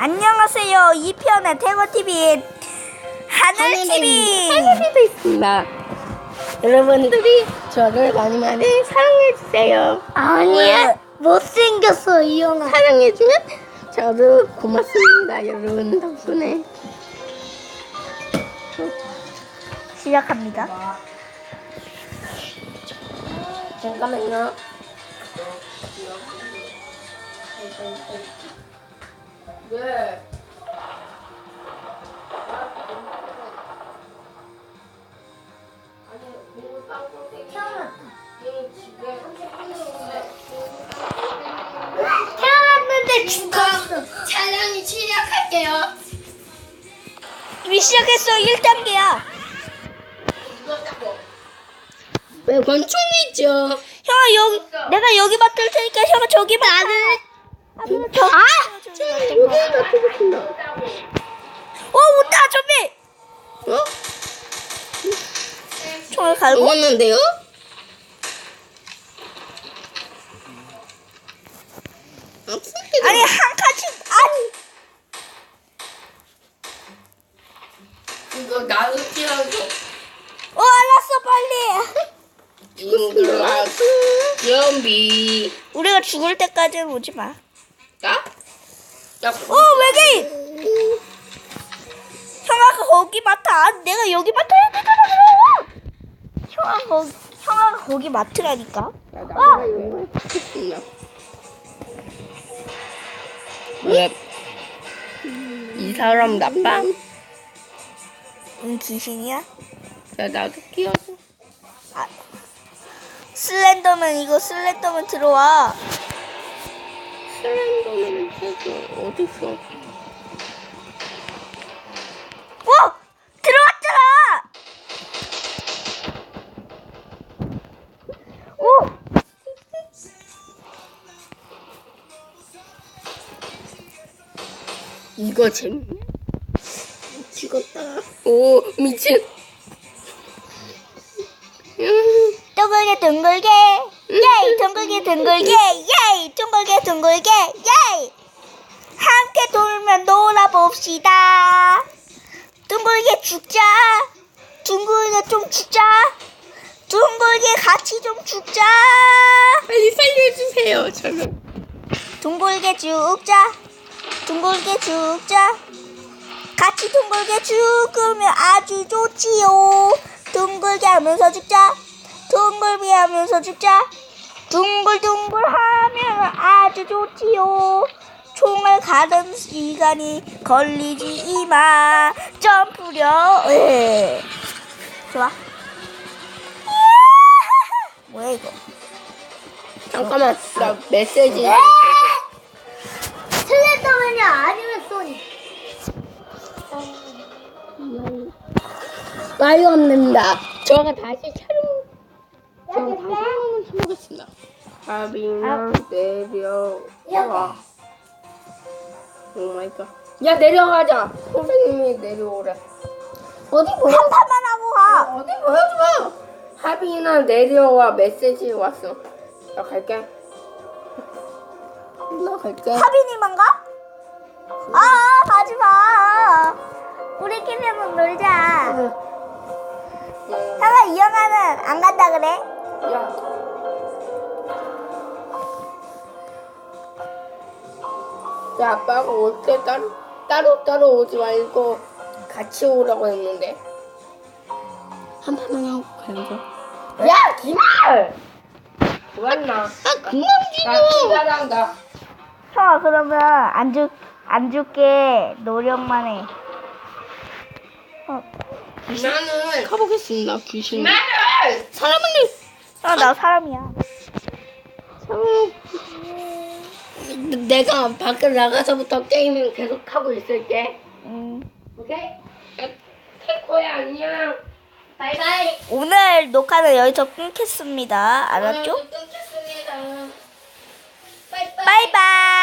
안녕하세요. 2편의 태고TV 하늘TV. 하늘이도 있습니다. 여러분들이 저를 많이 많이 사랑해주세요. 아니야. 못생겼어 이 형아 사랑해주면 저도 고맙습니다. 여러분 덕분에. 시작합니다. 잠깐만요. 네. 태어났는데 죽었어 촬영이 시작할게요. 이미 시작했어. 1단계야. 왜 권총이죠? 형아 여기 내가 여기 맡을 테니까 형아 저기 맡아. 나는 저. 아! 여기 놔두겠습니다. 어 온다 좀비. 어? 총을 갈고. 먹었는데요? 없습니다. 아니 한 칸씩 아니. 이거 나도 튀어줘. 어 알았어 빨리. 이거 나도 연비. 우리가 죽을 때까지는 오지 마. 나? 나 어 외계인. 형아가 거기 맡아. 아, 내가 여기 맡아야 되잖아 그럼. 형아 거기 형아가 거기 맡으라니까. 나 이거 좋겠습니다. 왜? 이 사람 나빠? 응 귀신이야? 자 나도 끼워줘. 아, 슬렌더맨 이거 슬렌더맨 들어와. 슬렌더맨 해줘. 어딨어? 어 들어왔잖아. 오 이거 재밌네. 죽었다. 오 미친. 음, 둥글게 둥글게 예이 둥글게 둥글게 예이 둥글게 둥글게 예이! 함께 돌면 놀아봅시다. 둥글게 죽자. 둥글게 좀 죽자. 둥글게 같이 좀 죽자. 빨리 살려주세요. 저를. 둥글게 죽자. 둥글게 죽자. 같이 둥글게 죽으면 아주 좋지요. 둥글게 하면서 죽자. 둥글게 하면서 죽자. 둥글둥글 하면 아주 좋지요 총을 가는 시간이 걸리지 마 점프려 예. 좋아 뭐야 이거 잠깐만 나 메시지. 슬렌더맨이 아니면 소니 말이 없습니다. 저가 다시 촬영. 저가 다시 한번 해보겠습니다. 가비나 내려와. 오 마이 갓. 야 내려가자. 선생님이 내려오래. 어디 보여? 한 판만 하고 가 어디 보여줘. 하빈아 내려와 메시지 왔어. 나 갈게. 나 갈게. 하빈이만 가? 아 가지 마. 우리끼리만 놀자. 응. 형아 이영아는 안 간다 그래? 야. 야, 아빠가 올 때 따로, 따로 따로 오지 말고 같이 오라고 했는데. 한 판만 하고 가야죠. 야, 기말! 그만나. 아, 그만 나 기다란다. 형아 그러면 안 줄, 안 줄게 노력만 해. 어, 나는 가보겠습니다, 귀신. 나는! 사람은 어, 나 사람이야. 내가 밖에 나가서부터 게임을 계속 하고 있을게. 음. 오케이? 태코야 안녕. 바이바이. 오늘 녹화는 여기서 끊겠습니다. 알았죠? 끊겠습니다. 바이바이.